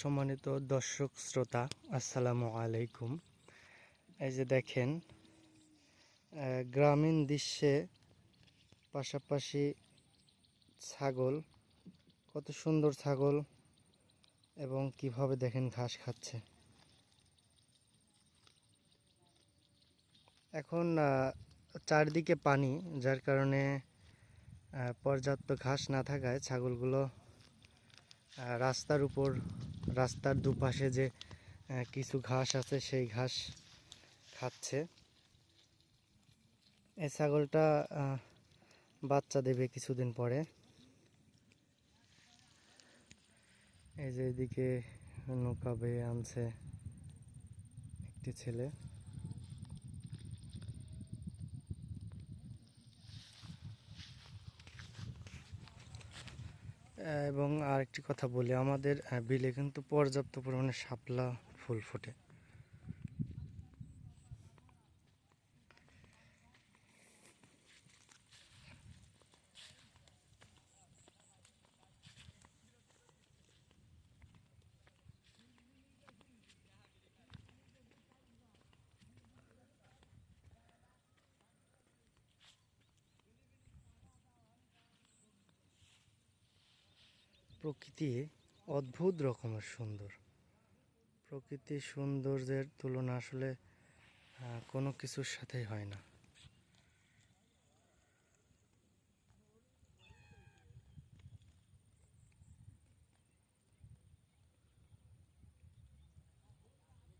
সম্মানিত দর্শক, শ্রোতা, আসসালামু আলাইকুম। এই যে দেখেন গ্রামীণ দৃশ্যে পাশাপাশি ছাগল, কত সুন্দর ছাগল এবং কীভাবে দেখেন ঘাস খাচ্ছে। এখন চারদিকে পানি, যার কারণে পর্যাপ্ত ঘাস না থাকায় ছাগলগুলো রাস্তার উপর, রাস্তার দুপাশে যে কিছু ঘাস আছে, সেই ঘাস খাচ্ছে। এই ছাগলটা বাচ্চা দেবে কিছুদিন পরে। এই যে এদিকে নৌকা বেয়ে আনছে একটি ছেলে। এবং আরেকটি কথা বলি আমাদের বিলে কিন্তু পর্যাপ্ত পরিমাণে শাপলা ফুল ফোটে। প্রকৃতি অদ্ভুত রকমের সুন্দর। প্রকৃতির সৌন্দর্যের তুলনা আসলে কোনো কিছুর সাথেই হয় না।